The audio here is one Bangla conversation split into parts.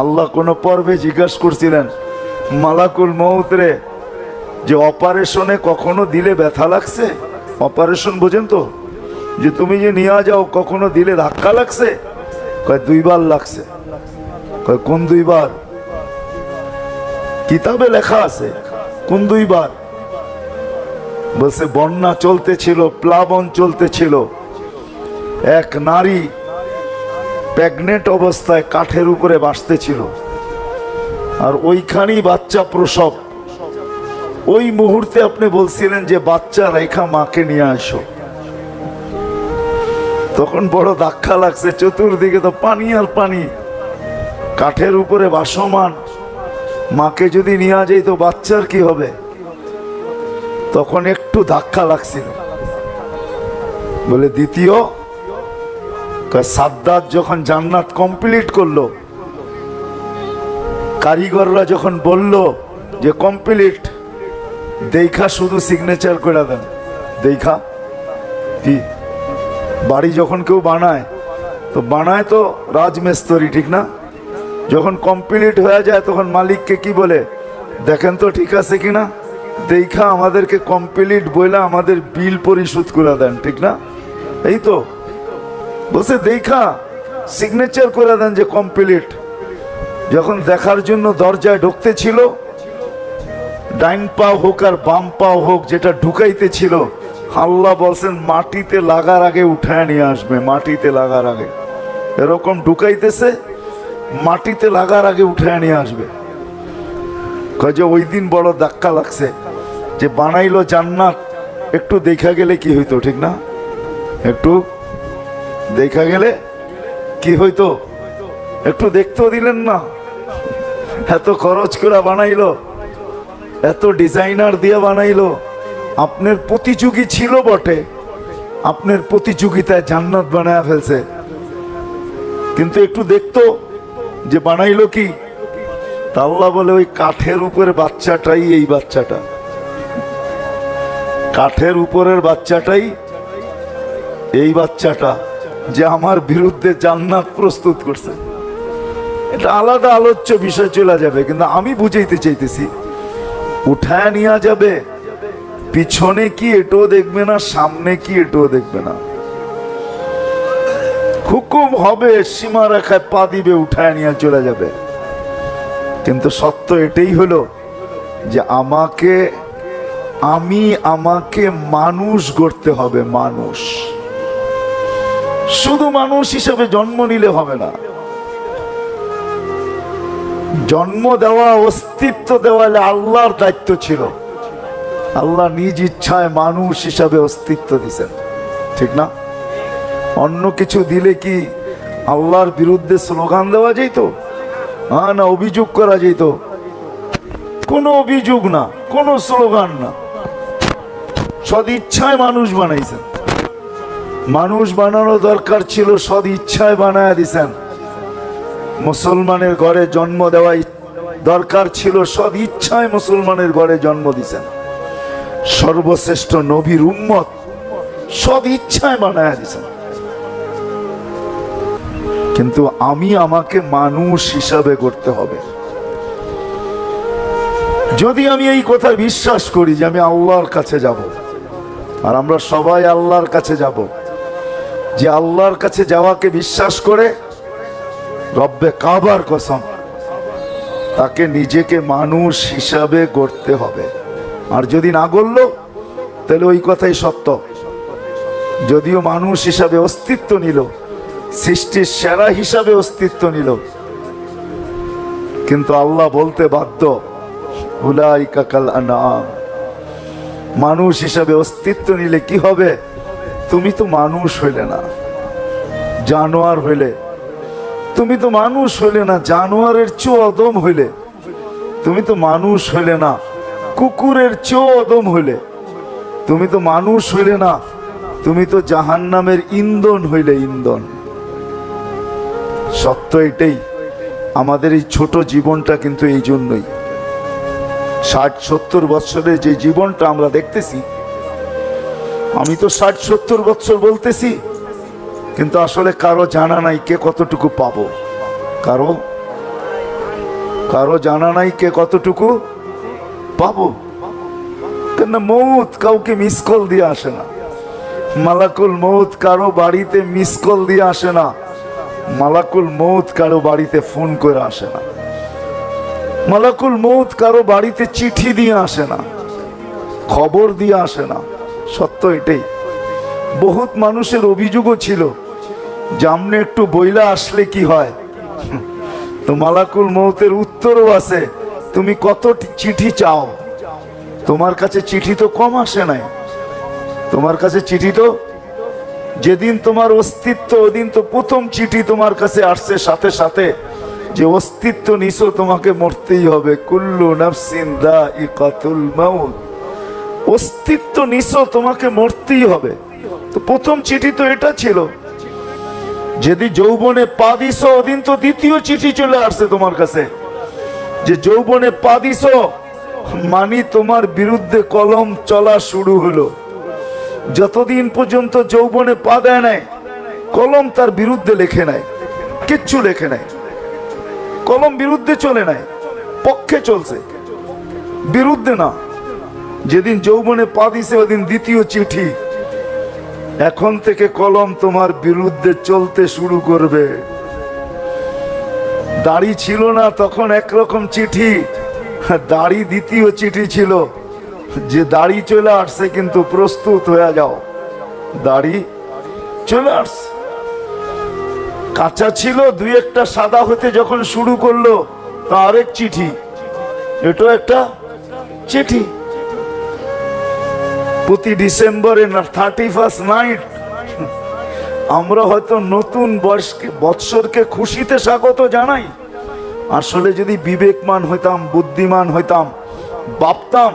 আল্লাহ কোনো পর্বে জিজ্ঞাসা করছিলেন, মালাকুল মৌতরে যে অপারেশনে কখনো দিলে ব্যথা লাগছে? অপারেশন বোঝেন তো, যে তুমি যে নিয়ে যাও, কখনো দিলে ধাক্কা লাগছে? কয়, দুইবার লাগছে। কয়, কোন দুইবার? কিতাবে লেখা আছে, কোন দুইবার? বলছে, বন্যা চলতেছিল, প্লাবন চলতেছিল। এক নারী প্রেগনেন্ট অবস্থায় কাঠের উপরে বাসতেছিল আর ওইখানেই বাচ্চা প্রসব। ওই মুহূর্তে আপনি বলছিলেন যে, বাচ্চা রেখা মাকে নিয়ে আসো। তখন বড় ধাক্কা লাগছে, চতুর্দিকে তো পানি আর পানি। কাঠের উপরে বাসমান মাকে যদি নিয়ে যাই তো বাচ্চার কি হবে? তখন একটু ধাক্কা লাগছিল। বলে, দ্বিতীয় সাদ্দাত যখন জান্নাত কমপ্লিট করল, কারিগররা যখন বলল যে কমপ্লিট দেখা শুধু সিগনেচার করে দেন। দেখা কি? বাড়ি যখন কেউ বানায়, তো বানায় তো রাজমিস্ত্রি, ঠিক না? যখন কমপ্লিট হয়ে যায়, তখন মালিককে কি বলে? দেখেন তো ঠিক আছে কিনা দেখা আমাদেরকে কমপ্লিট বইলে আমাদের বিল পরিশোধ করে দেন, ঠিক না? এই তো। বলছে, দেখা সিগনেচার করে দেন যে কমপ্লিট যখন দেখার জন্য দরজায় ঢুকতে ছিল, ডাইন পাও হোক আর বাম পা হোক, যেটা ঢুকাইতে ছিল, আল্লাহ বলছেন, মাটিতে লাগার আগে উঠায় নিয়ে আসবে, মাটিতে লাগার আগে। এরকম ঢুকাইতেছে, মাটিতে লাগার আগে উঠায় নিয়ে আসবে। যে, ওই দিন বড় ধাক্কা লাগছে যে বানাইলো জান্নাত, একটু দেখা গেলে কি হইতো, ঠিক না? একটু দেখা গেলে কি হইতো? একটু দেখতেও দিলেন না। এত খরচ করে বানাইলো, এত ডিজাইনার দিয়ে বানাইলো। আপনার প্রতিযোগী ছিল বটে। আপনার প্রতিযোগিতায় জান্নাত বানায় ফেলছে। কিন্তু একটু দেখতো যে বানাইলো কি? আল্লাহ বলে ওই কাঠের উপরে বাচ্চাটাই এই বাচ্চাটা। কাঠের উপরের বাচ্চাটাই এই বাচ্চাটা। যে আমার বিরুদ্ধে জান্নাত প্রস্তুত করছে। এটা আলাদা আলোচ্য বিষয় চলে যাবে, কিন্তু আমি বুঝাইতে চাইতেছি, উঠায় নিয়ে যাবে, পিছনে কি এটাও দেখবে না, সামনে কি এটাও দেখবে না। হুকুম হবে, সীমা রেখায় পা দিবে, উঠায় নিয়ে চলে যাবে। কিন্তু সত্য এটাই হলো যে আমাকে, আমি আমাকে মানুষ গড়তে হবে, মানুষ। শুধু মানুষ হিসেবে জন্ম নিলে হবে না। জন্ম দেওয়া, অস্তিত্ব দেওয়া আল্লাহর দায়িত্ব ছিল। আল্লাহ নিজ ইচ্ছায় মানুষ হিসাবে অস্তিত্ব দিছেন ঠিক না? অন্য কিছু দিলে কি আল্লাহর বিরুদ্ধে স্লোগান দেওয়া যেত? হ্যাঁ না, অভিযোগ করা যেত। কোনো অভিযোগ না, কোনো স্লোগান না। সদ ইচ্ছায় মানুষ বানাইছেন। মানুষ বানানো দরকার ছিল সদ ইচ্ছায় বানায় দিছেন। মুসলমানের ঘরে জন্ম দেওয়া দরকার ছিল সদ ইচ্ছায় মুসলমানের ঘরে জন্ম দিছেন। সর্বশ্রেষ্ঠ নবীর উম্মত সদ ইচ্ছায় বানায় দিছেন। কিন্তু আমি আমাকে মানুষ হিসাবে করতে হবে। যদি আমি এই কথা বিশ্বাস করি যে আমি আল্লাহর কাছে যাব, আর আমরা সবাই আল্লাহর কাছে যাব যে আল্লাহর কাছে যাওয়াকে বিশ্বাস করে রব্বে কাবার কসম, তাকে নিজেকে মানুষ হিসাবে গড়তে হবে। আর যদি না গড়ল, তাহলে ওই কথাই সত্য। যদিও মানুষ হিসাবে অস্তিত্ব নিল, সৃষ্টির সেরা হিসাবে অস্তিত্ব নিল, কিন্তু আল্লাহ বলতে বাধ্য, উলাইকা কাল আনআম। মানুষ হিসাবে অস্তিত্ব নিলে কি হবে? তুমি তো মানুষ হইলে না, জানোয়ার হইলে। তুমি তো মানুষ হইলে না, জানোয়ারের চো অদম হইলে। তুমি তো মানুষ হইলে না, কুকুরের চো অদম হইলে। তুমি তো মানুষ হইলে না, তুমি তো জাহান্নামের ইন্ধন হইলে ইন্ধন। সত্য এটাই, আমাদের এই ছোট জীবনটা কিন্তু এই জন্যই। ষাট সত্তর বৎসরের যে জীবনটা আমরা দেখতেছি আমি তো ষাট, সত্তর বৎসর বলতেছি, কিন্তু আসলে কারও জানা নাই কে কতটুকু পাবো। কারও কারও জানা নাই কে কতটুকু পাবো। কেন মৌত কাউকে মিস কল দিয়ে আসে না। মালাকুল মৌত কারও বাড়িতে মিস কল দিয়ে আসে না। মালাকুল মৌত কারও বাড়িতে ফোন করে আসে না। মালাকুল মৌত কারও বাড়িতে চিঠি দিয়ে আসে না। খবর দিয়ে আসে না। সত্য এটাই। বহুত মানুষের অভিযোগও ছিল জামনে একটু বইলা আসলে কি হয়। তো মালাকুল মৌতের উত্তরও আছে, তুমি কত চিঠি চাও? তোমার কাছে চিঠি তো কম আসে নাই। তোমার কাছে চিঠি তো যেদিন তোমার অস্তিত্ব, ওদিন তো প্রথম চিঠি তোমার কাছে আসছে, সাথে সাথে যে অস্তিত্ব নিছো, তোমাকে মরতেই হবে। কুল্লু নাফসিন দা ইকাতুল মাউত। অস্তিত্ব নিছো তোমাকে মরতেই হবে। তো প্রথম চিঠি তো এটা ছিল। যদি যৌবনে পা দিছ ওদিন তো দ্বিতীয় চিঠি চলে আসছে তোমার কাছে। যে যৌবনে পা দিস মানি তোমার বিরুদ্ধে কলম চলা শুরু হলো। যতদিন পর্যন্ত যৌবনে পা দেয় নাই, কলম তার বিরুদ্ধে লেখে নাই, কিচ্ছু লেখে নাই। কলম বিরুদ্ধে চলে নাই, পক্ষে চলছে। বিরুদ্ধে না। যেদিন যৌবনে পা দিছে, ওদিন দ্বিতীয় চিঠি। এখন থেকে কলম তোমার বিরুদ্ধে চলতে শুরু করবে। দাড়ি ছিল না, তখন একরকম চিঠি। দাড়ি দ্বিতীয় চিঠি ছিল। যে দাড়ি চলে আসছে কিন্তু প্রস্তুত হয়ে যাও। দাড়ি চলে আসছে। কাঁচা ছিল, দুই একটা সাদা হতে যখন শুরু করল তা আরেক চিঠি। এটাও একটা চিঠি। প্রতি ডিসেম্বরে থার্টি ফার্স্ট নাইট আমরা হয়তো নতুন বয়সকে, বৎসরকে খুশিতে স্বাগত জানাই। আসলে যদি বিবেকমান হইতাম, বুদ্ধিমান হইতাম, ভাবতাম,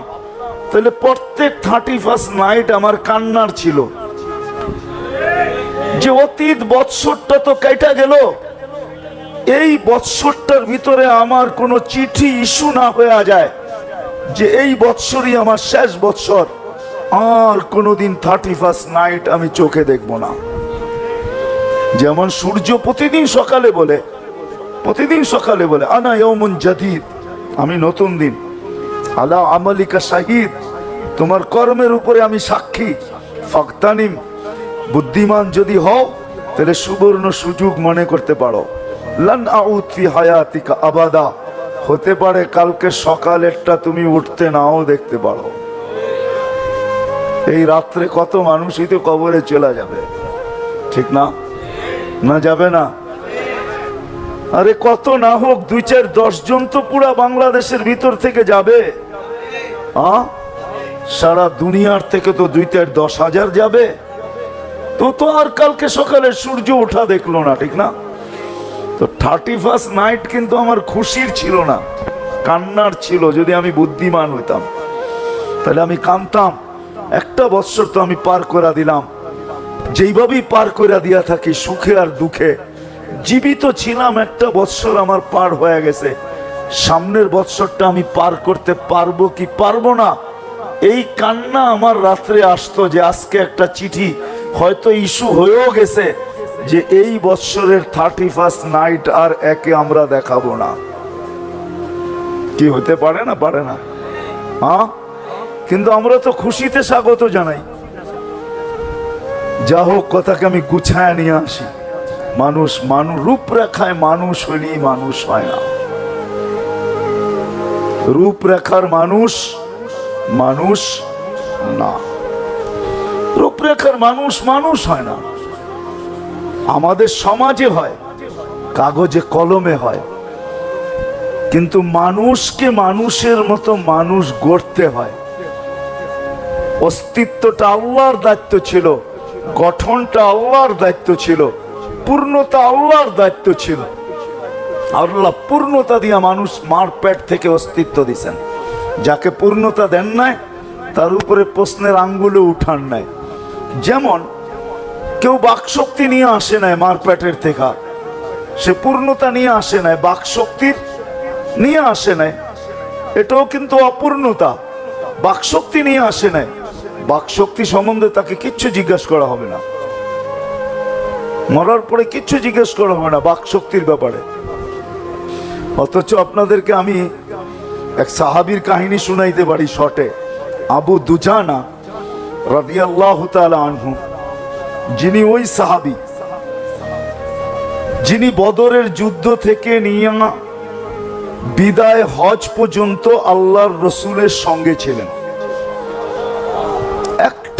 তাহলে প্রত্যেক থার্টি ফার্স্ট নাইট আমার কান্নার ছিল। যে অতীত বৎসরটা তো কেটে গেল। এই বৎসরটার ভিতরে আমার কোনো চিঠি ইস্যু না হয়ে যায় যে এই বৎসরই আমার শেষ বৎসর। আর কোনোদিন থার্টি ফার্স্ট নাইট আমি চোখে দেখব না। যেমন সূর্য প্রতিদিন সকালে বলে, প্রতিদিন সকালে বলে, আনা ইয়মুন জাদিদ, আমি নতুন দিন। আলা আমালিকা শাহিদ, তোমার কর্মের উপরে আমি সাক্ষী। ফক্তানিম, বুদ্ধিমান যদি হও, তাহলে সুবর্ণ সুযোগ মনে করতে পারো। লান আউত হায়াতিকা আবাদা, হতে পারে কালকে সকালেরটা তুমি উঠতে নাও দেখতে পারো। এই রাত্রে কত মানুষই তো কবরে চলে যাবে। ঠিক না? না যাবে না? আরে কত না হোক, দুই চার দশ জন তো পুরা বাংলাদেশের ভিতর থেকে যাবে। আ? সারা দুনিয়ার থেকে তো দুই চার দশ হাজার যাবে। তো তো আর কালকে সকালে সূর্য ওঠা দেখল না, ঠিক না? তো থার্টি ফার্স্ট নাইট কিন্তু আমার খুশির ছিল না, কান্নার ছিল, যদি আমি বুদ্ধিমান হইতাম। তাহলে আমি কানতাম একটা বৎসর তো আমি পার করে দিলাম। যেইভাবেই পার করে দিয়া থাকি, সুখে আর দুঃখে। জীবিত ছিলাম একটা বৎসর আমার পার হয়ে গেছে। সামনের বৎসরটা আমি পার করতে পারব কি পারব না? এই কান্না আমার রাত্রে আসতো যে আজকে একটা চিঠি, হয়তো ইস্যু হয়েও গেছে যে এই বৎসরের থার্টি ফার্স্ট নাইট আর একে আমরা দেখাবো না। কি হতে পারে না? পারে না। হ্যাঁ কিন্তু আমরা তো খুশিতে স্বাগত জানাই। যা হোক, কথাকে আমি গুছায় নিয়ে আসি। মানুষ মানুষ, রূপরেখায় মানুষ হলেই মানুষ হয় না। রূপরেখার মানুষ মানুষ না। রূপরেখার মানুষ মানুষ হয় না। আমাদের সমাজে হয়, কাগজে কলমে হয়। কিন্তু মানুষকে মানুষের মতো মানুষ গড়তে হয়। অস্তিত্বটা আল্লাহর দায়িত্ব ছিল, গঠনটা আল্লাহর দায়িত্ব ছিল, পূর্ণতা আল্লাহর দায়িত্ব ছিল। আল্লাহ পূর্ণতা দিয়া মানুষ মার পেট থেকে অস্তিত্ব দিছেন। যাকে পূর্ণতা দেন নাই, তার উপরে প্রশ্নের আঙ্গুলে উঠান নাই। যেমন, কেউ বাকশক্তি নিয়ে আসে নাই মার পেটের থেকে। সে পূর্ণতা নিয়ে আসে নাই বাকশক্তির নিয়ে আসে নাই। এটাও কিন্তু অপূর্ণতা। বাকশক্তি নিয়ে আসে নাই। বাকশক্তি সম্বন্ধে তাকে কিচ্ছু জিজ্ঞাসা করা হবে না। মরার পরে কিচ্ছু জিজ্ঞেস করা হবে না বাকশক্তির ব্যাপারে। অথচ আপনাদেরকে আমি এক সাহাবীর কাহিনী শুনাইতে পারি শটে আবু দুজানা রাদিয়াল্লাহ আনহু, যিনি ওই সাহাবি, যিনি বদরের যুদ্ধ থেকে নিয়ে বিদায় হজ পর্যন্ত আল্লাহর রসুলের সঙ্গে ছিলেন।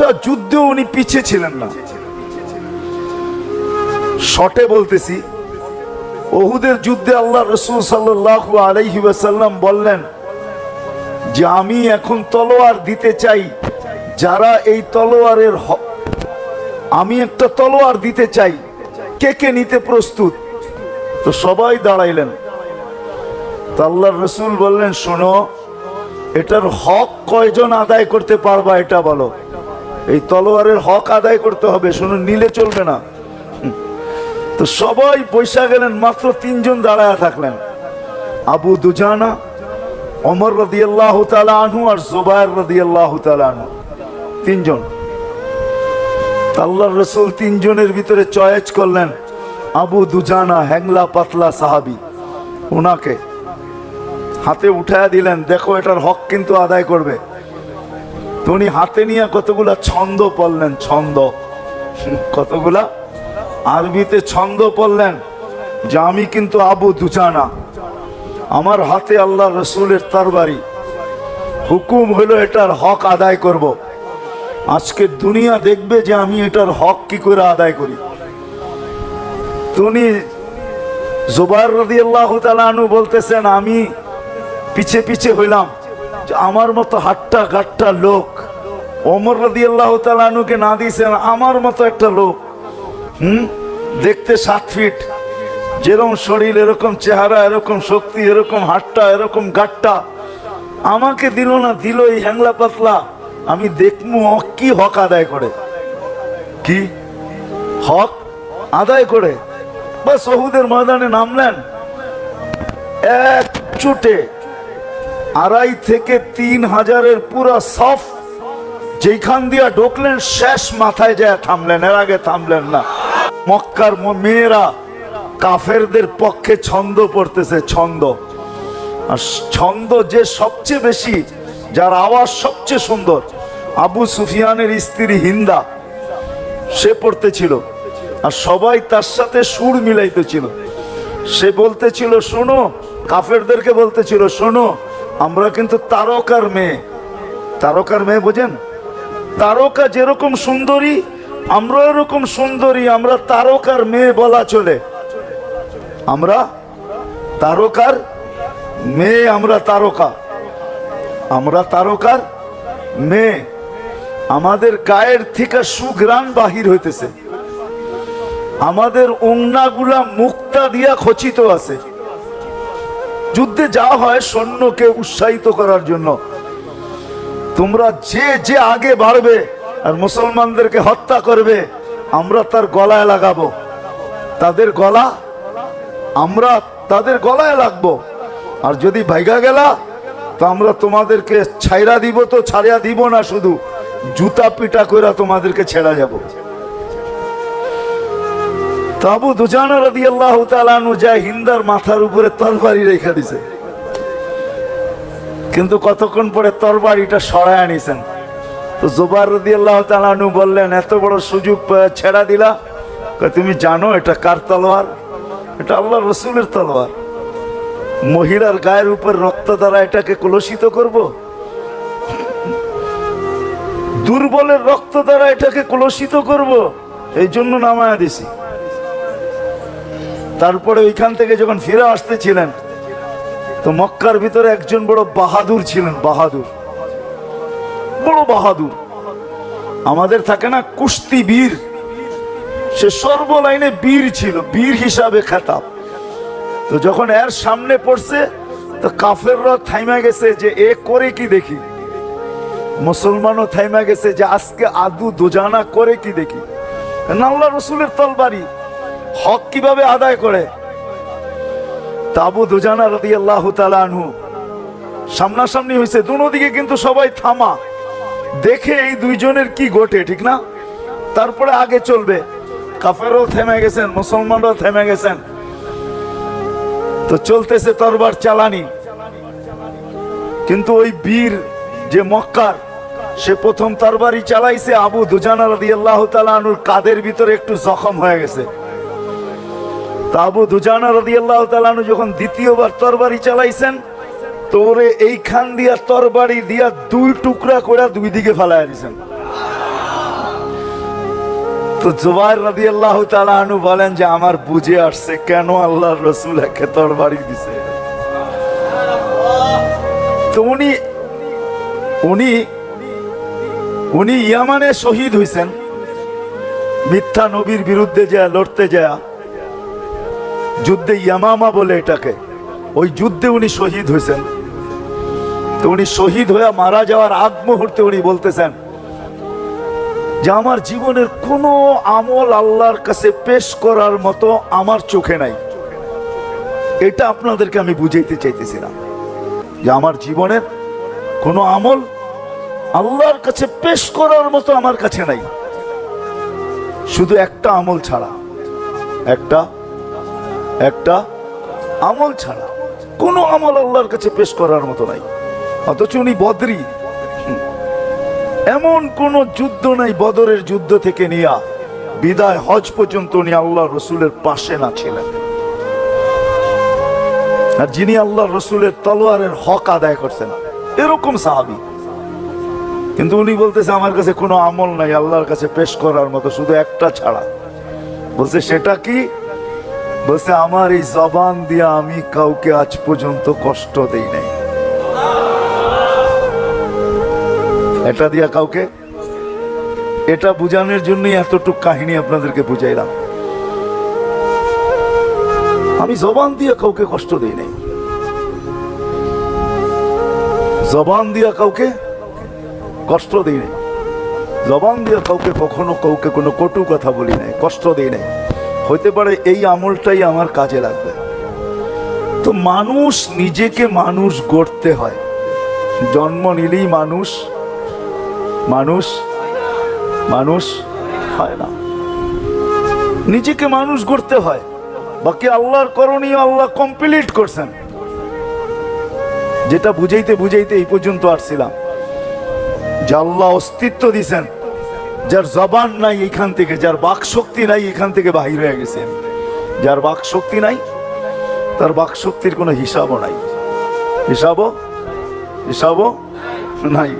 একটা যুদ্ধে উনি পিছিয়ে ছিলেন না। শটে বলতেছি, ওহুদের যুদ্ধে আল্লাহ রসুল সাল্লাহ আলাইহি ওয়াসাল্লাম বললেন যে, আমি এখন তলোয়ার দিতে চাই। যারা এই তলোয়ারের আমি একটা তলোয়ার দিতে চাই। কে কে নিতে প্রস্তুত? তো সবাই দাঁড়াইলেন। তো আল্লাহ রসুল বললেন, শোনো, এটার হক কয়জন আদায় করতে পারবা এটা বলো। এই তলোয়ারের হক আদায় করতে হবে শোনো নিলে চলবে না। তো সবাই পয়সা গেলেন, মাত্র তিনজন দাঁড়ায় থাকলেন। আবু দুজানা অমর রদি আল্লাহ আনহু আর জোবায়ের রদি আল্লাহ আনহু। তিনজন। আল্লাহ রসুল তিনজনের ভিতরে চয়েস করলেন আবু দুজানা, হ্যাংলা পাতলা সাহাবি। ওনাকে হাতে উঠায় দিলেন, দেখো এটার হক কিন্তু আদায় করবে। উনি হাতে নিয়ে কতগুলা ছন্দ পড়লেন, ছন্দ। কতগুলা? আরবিতে ছন্দ পড়লেন, যে আমি কিন্তু আবু দুজানা। আমার হাতে আল্লাহ রসুলের তরবারি। হুকুম হলো এটার হক আদায় করব। আজকে দুনিয়া দেখবে যে আমি এটার হক কি করে আদায় করি। তুমি জোবার রদি আল্লাহ বলতেছেন, আমি পিছে পিছে হইলাম। আমার মতো হাট্টা গাট্টা লোক, ওমর রদি আল্লাহ তালুকে না দিয়েছেন আমার মতো একটা লোক, হুম? দেখতে সাত ফিট, যেরকম শরীর, এরকম চেহারা, এরকম শক্তি, এরকম হাট্টা, এরকম গাট্টা। আমাকে দিল না, দিল এই হ্যাংলা পাতলা। আমি দেখমু কি হক আদায় করে। কি? হক আদায় করে? বা সহুদের ময়দানে নামলেন। এক চুটে আড়াই থেকে তিন হাজারের পুরো সফ যেখান দিয়া ঢুকলেন, শেষ মাথায় যায় থামলেন, এর আগে থামলেন না। মক্কার মেয়েরা কাফেরদের পক্ষে ছন্দ পড়তেছে, ছন্দ। আর ছন্দ যে সবচেয়ে বেশি, যার আওয়াজ সবচেয়ে সুন্দর, আবু সুফিয়ানের স্ত্রী হিন্দা, সে পড়তেছিল। আর সবাই তার সাথে সুর মিলাইতেছিল। সে বলতেছিল, শোনো। কাফেরদেরকে বলতেছিল, শোনো। আমরা কিন্তু তারকার মেয়ে। তারকার মেয়ে বোঝেন? তারকা যেরকম সুন্দরী, আমরা এরকম সুন্দরী, আমরা তারকার মেয়ে বলা চলে। আমরা তারকার মেয়ে, আমরা তারকা। আমরা তারকার মেয়ে। আমাদের গায়ের থেকে সুগ্রাণ বাহির হইতেছে। আমাদের ওংনাগুলা মুক্তা দিয়া খচিত আছে। যুদ্ধে যা হয় সৈন্যকে উৎসাহিত করার জন্য। তোমরা যে যে আগে বাড়বে আর মুসলমানদেরকে হত্যা করবে, আমরা তার গলায় লাগাবো। তাদের গলা, আমরা তাদের গলায় লাগবো। আর যদি ভাইগা গেলা, তো আমরা তোমাদেরকে ছাইরা দিব তো ছাড়িয়া দিব না শুধু। জুতা পিটা করে তোমাদেরকে ছেড়া যাব। তাবু দুজানা রাদি আল্লাহ তালানু যায় হিন্দার মাথার উপরে তরবারি রেখে দিছে। কিন্তু কতক্ষণ পরে তরবারিটা সরায় আনিছেন? তো জোবার রদি আল্লাহ তালানু বললেন, এত বড় সুযোগ ছেড়া দিলা। তুমি জানো এটা কার তলোয়ার? এটা আল্লাহ রসুলের তলোয়ার। মহিলার গায়ের উপর রক্ত দ্বারা এটাকে কলুষিত করব? দুর্বলের রক্ত দ্বারা এটাকে কলুষিত করব? এই জন্য নামায়া দিছি। তারপরে ওইখান থেকে যখন ফিরে আসতেছিলেন, তো মক্কার ভিতরে একজন বড় বাহাদুর ছিলেন, বাহাদুর। বড় বাহাদুর। আমাদের থাকে না, কুস্তি বীর। সে সর্বলাইনে বীর ছিল, বীর হিসাবে খেতাব। তো যখন এর সামনে পড়ছে, তো কাফেররা থাইমা গেছে যে, এ করে কি দেখি? মুসলমানও থাইমা গেছে যে, আজকে আদু দোজানা করে কি দেখি? আল্লাহ রসুলের তলবারি। হক কীভাবে আদায় করে? তাবু দুজানা রদি আল্লাহ আনহু। সামনাসামনি হয়েছে দুনো দিকে কিন্তু সবাই থামা। দেখে এই দুইজনের কি ঘটে, ঠিক না? তারপরে আগে চলবে। কাফেরও থেমে গেছেন, মুসলমানরাও থেমে গেছেন। তো চলতেছে তরবার চালানি। কিন্তু ওই বীর যে মক্কার, সে প্রথম তরবারি চালাইছে আবু দুজানা রাদি আল্লাহ তালানুর কাদের ভিতরে একটু জখম হয়ে গেছে। তা দুজানা রাদি আল্লাহ তালানু যখন দ্বিতীয়বার তরবারি চালাইছেন তো ওরে এইখান দিয়া তরবারি দিয়া দুই টুকরা করে দুই দিকে ফেলায় দিছেন। তো জুবাইর রাদি আল্লাহ তালানু বলেন যে, আমার বুঝে আসছে কেন আল্লাহর রসুল একে তরবারি দিছে? তো উনি উনি উনি ইয়ামানে শহীদ হইছেন। মিথ্যা নবীর বিরুদ্ধে যা লড়তে যায়। যুদ্ধে ইয়ামামা বলে এটাকে। ওই যুদ্ধে উনি শহীদ হয়েছেন। তো উনি শহীদ হয়ে মারা যাওয়ার আগ মুহূর্তে উনি বলতেছেন যে, আমার জীবনের কোনো আমল আল্লাহর কাছে পেশ করার মতো আমার চোখে নাই। এটা আপনাদেরকে আমি বুঝাইতে চাইতেছিলাম যে, আমার জীবনের কোনো আমল আল্লাহর কাছে পেশ করার মতো আমার কাছে নাই। শুধু একটা আমল ছাড়া, একটা একটা আমল ছাড়া কোনো আমল আল্লাহর কাছে পেশ করার মতো নাই। অথচ উনি বদরি। এমন কোন যুদ্ধ নাই বদরের যুদ্ধ থেকে নিয়া বিদায় হজ পর্যন্ত উনি আল্লাহ রসুলের পাশে না ছিলেন। আর যিনি আল্লাহ রসুলের তলোয়ারের হক আদায় করছেন, এরকম সাহাবি। কিন্তু উনি বলতেছে, আমার কাছে কোনো আমল নাই আল্লাহর কাছে পেশ করার মতো, শুধু একটা ছাড়া। বলছে, সেটা কি? বলছে, আমার এই জবান দিয়ে আমি কাউকে আজ পর্যন্ত কষ্ট দেই নাই। এটা দিয়া কাউকে? এটা বুঝানোর জন্যই এতটুক কাহিনী আপনাদেরকে বুঝাইলাম। আমি জবান দিয়ে কাউকে কষ্ট দেই নাই। জবান দিয়া কাউকে কষ্ট দিই নাই। জবান দিয়া কাউকে কখনো কাউকে কোনো কটু কথা বলি নাই, কষ্ট দিই নাই। হইতে পারে এই আমলটাই আমার কাজে লাগবে। তো মানুষ নিজেকে মানুষ গড়তে হয়। জন্ম নিলেই মানুষ মানুষ মানুষ হয় না। নিজেকে মানুষ গড়তে হয়। বাকি আল্লাহর করণীয় আল্লাহ কমপ্লিট করছেন। যেটা বুঝাইতে বুঝাইতে এই পর্যন্ত আসছিলাম। যে আল্লাহ অস্তিত্ব দিছেন। যার জবান নাই এখান থেকে, যার বাক শক্তি নাই এখান থেকে বাহির হয়ে গেছেন যার বাক শক্তি নাই, তার বাক শক্তির কোনো হিসাবও নাই। হিসাবও? হিসাবও নাই।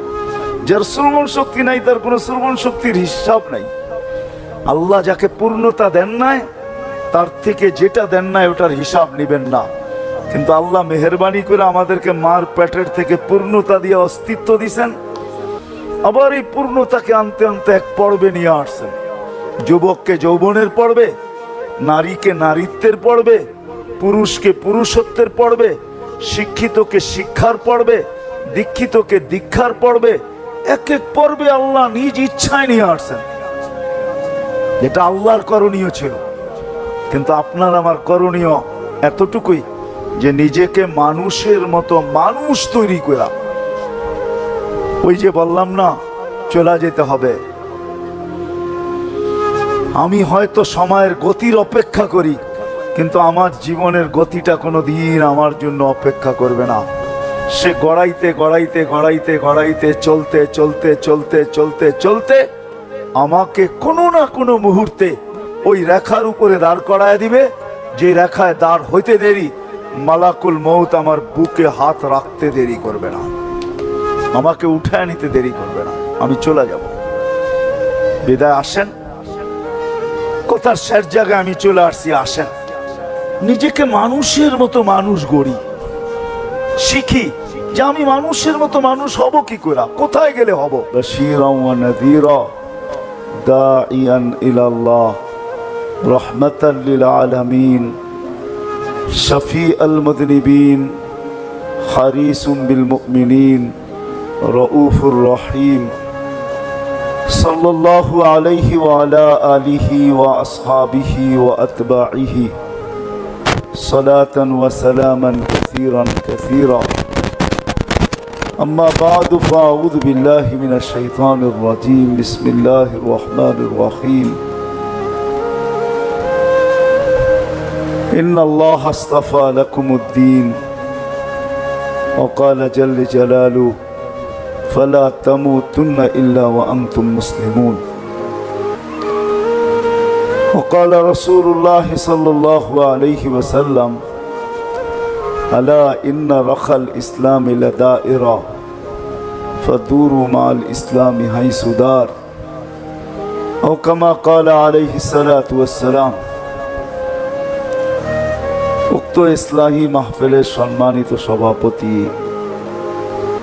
যার শ্রবণ শক্তি নাই, তার কোনো শ্রবণ শক্তির হিসাব নাই। আল্লাহ যাকে পূর্ণতা দেন নাই, তার থেকে যেটা দেন নাই, ওটার হিসাব নিবেন না। কিন্তু আল্লাহ মেহরবানি করে আমাদেরকে মার পেটের থেকে পূর্ণতা দিয়ে অস্তিত্ব দিছেন। আবার এই পূর্ণতাকে আনতে আনতে এক পর্বে নিয়ে আসছেন। যুবককে যৌবনের পর্বে, নারীকে নারীত্বের পর্বে, পুরুষকে পুরুষত্বের পর্বে, শিক্ষিতকে শিক্ষার পর্বে, দীক্ষিতকে দীক্ষার পর্বে, এক এক পর্বে আল্লাহ নিজ ইচ্ছায় নিয়ে আসছেন। যেটা আল্লাহর করণীয় ছিল। কিন্তু আপনার আমার করণীয় এতটুকুই যে নিজেকে মানুষের মতো মানুষ তৈরি করা। ওই যে বললাম না, চলে যেতে হবে। আমি হয়তো সময়ের গতির অপেক্ষা করি, কিন্তু আমার জীবনের গতিটা কোনো দিন আমার জন্য অপেক্ষা করবে না। সে গড়াইতে গড়াইতে গড়াইতে গড়াইতে চলতে চলতে চলতে চলতে চলতে আমাকে কোনো না কোনো মুহূর্তে ওই রেখার উপরে দাঁড় করায় দিবে, যে রেখায় দাঁড় হইতে দেরি, মালাকুল মৌত আমার বুকে হাত রাখতে দেরি করবে না। আমাকে উঠায় নিতে দেরি করবে না। আমি চলে যাব। বিদায়, আসেন। কোথার শেষ জায়গায় আমি চলে আসছি, আসেন। নিজেকে মানুষের মতো মানুষ গড়ি। শিখি যে আমি মানুষের মতো মানুষ হব কি করে? কোথায় গেলে হব? বাশীরা ওয়া নাযীরা দাঈয়ান ইলাল্লাহ, রাহমাতাল লিল আলামিন, শফিআল মুযনিবিন হারিসুম বিল মুমিনিন। رؤوف رحيم صلى الله عليه وعلى آله وأصحابه وأتباعه. صلاة وسلاما كثيرا كثيرا. أما بعد فأعوذ بالله من الشيطان الرجيم. بسم الله الرحمن الرحيم. إن الله اصطفى لكم الدين. وقال جل جلاله فلا تموتن إلا وأنتم مسلمون وقال رسول الله صلى الله عليه وسلم ألا إن رخى الإسلام لدائرة فدوروا مع الإسلام حيث دار أو كما قال عليه الصلاة والسلام উক্ত ইসলাহী মাহফিলের সম্মানিত সভাপতি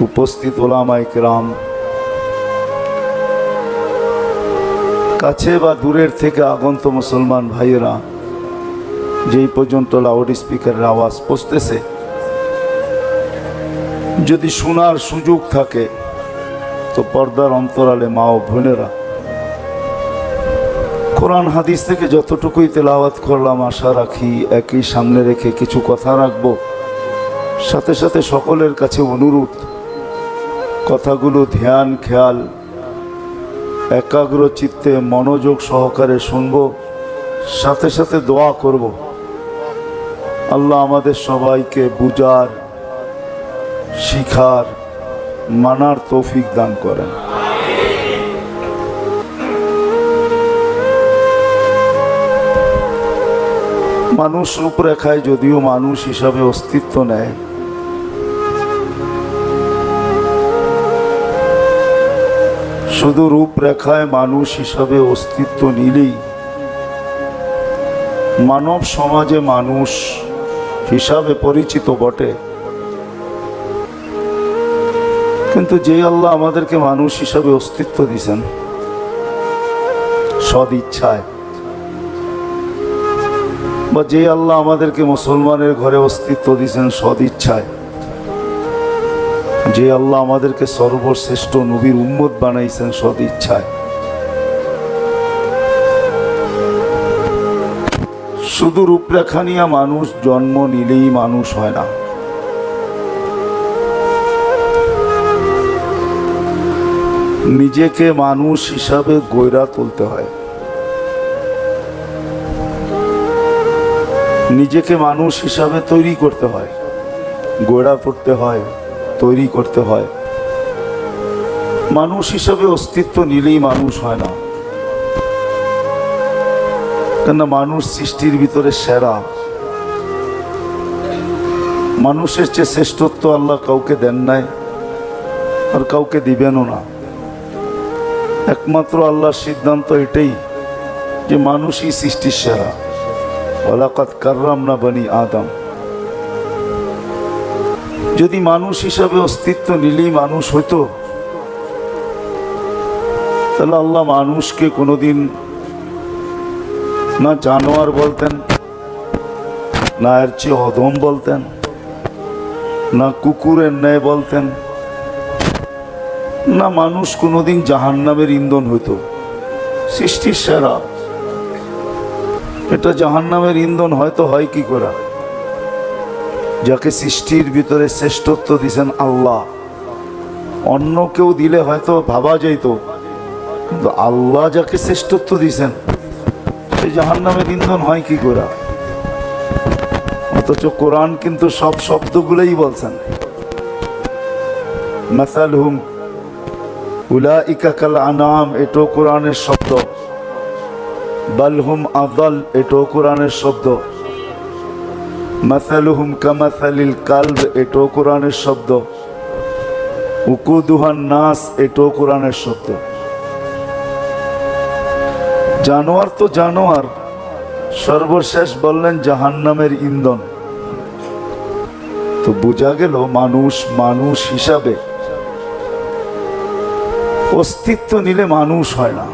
উপস্থিত ওলামাই কেরাম। কাছে বা দূরের থেকে আগন্ত মুসলমান ভাইয়েরা, যেই পর্যন্ত লাউড স্পিকারের আওয়াজ পৌঁছতেছে, যদি শোনার সুযোগ থাকে, তো পর্দার অন্তরালে মা ও বোনেরা, কোরআন হাদিস থেকে যতটুকুই তেলাওয়াত করলাম, আশা রাখি একই সামনে রেখে কিছু কথা রাখব। সাথে সাথে সকলের কাছে অনুরোধ কথাগুলো ধ্যান, খেয়াল, একাগ্র চিত্তে মনোযোগ সহকারে শুনব, সাথে সাথে দোয়া করব। আল্লাহ আমাদের সবাইকে বুজার, শিখার, মানার তৌফিক দান করেন। মানুষ রূপরেখায় যদিও মানুষ হিসাবে অস্তিত্ব নেয় শুধু রূপরেখায় মানুষ হিসাবে অস্তিত্ব নিলেই মানব সমাজে মানুষ হিসাবে পরিচিত বটে। কিন্তু যে আল্লাহ আমাদেরকে মানুষ হিসাবে অস্তিত্ব দিছেন সদ ইচ্ছায়, বা যে আল্লাহ আমাদেরকে মুসলমানের ঘরে অস্তিত্ব দিয়েছেন সদিচ্ছায় যে আল্লাহ আমাদেরকে সর্বশ্রেষ্ঠ নবীর উম্মত বানাইছেন সদিচ্ছায় শুধু রূপরেখা নিয়ে মানুষ, জন্ম নিলেই মানুষ হয় না। নিজেকে মানুষ হিসাবে গয়রা তুলতে হয়। নিজেকে মানুষ হিসাবে তৈরি করতে হয়, গোড়া করতে হয়। তৈরি করতে হয়। মানুষ হিসাবে অস্তিত্ব নিলেই মানুষ হয় না। কেন মানুষ সৃষ্টির ভিতরে সেরা। মানুষের চেয়ে শ্রেষ্ঠত্ব আল্লাহ কাউকে দেন নাই আর কাউকে দিবেনও না। একমাত্র আল্লাহর সিদ্ধান্ত এটাই যে মানুষই সৃষ্টির সেরা। ওলাকাত কার্রাম না বানি আদম। যদি মানুষ হিসাবে অস্তিত্ব নিলেই মানুষ হতো তাহলে আল্লাহ মানুষকে কোনোদিন না জানোয়ার বলতেন, না এর চেয়ে অধম বলতেন, না কুকুরের ন্যায় বলতেন, না মানুষ কোনোদিন জাহান্নামের ইন্ধন হইতো। সৃষ্টির সেরা। এটা জাহান্নামের ইন্ধন হয়তো হয় কি করা? যাকে সৃষ্টির ভিতরে শ্রেষ্ঠত্ব দিছেন আল্লাহ। অন্য কেউ দিলে হয়তো ভাবা যেত কিন্তু আল্লাহ যাকে শ্রেষ্ঠত্ব দিছেন, সে জাহান্নামের ইন্ধন হয় কি করা? অথচ কোরআন কিন্তু সব শব্দগুলোই বলছেন। মাসাল হুম উলা ইকাকাল আনাম এটো কোরআনের শব্দ। বালহুম আদাল এটো কোরআনের শব্দ। মাসালুহুম কামাসালিল কালব, এটাও কোরআনের শব্দ। উকুদুহান নাস, এটাও কোরআনের শব্দ। জানোয়ার তো জানোয়ার, সর্বশেষ বললেন জাহান্নামের ইন্ধন। তো বোঝা গেল মানুষ মানুষ হিসাবে অস্তিত্ব নিলে মানুষ হয় না।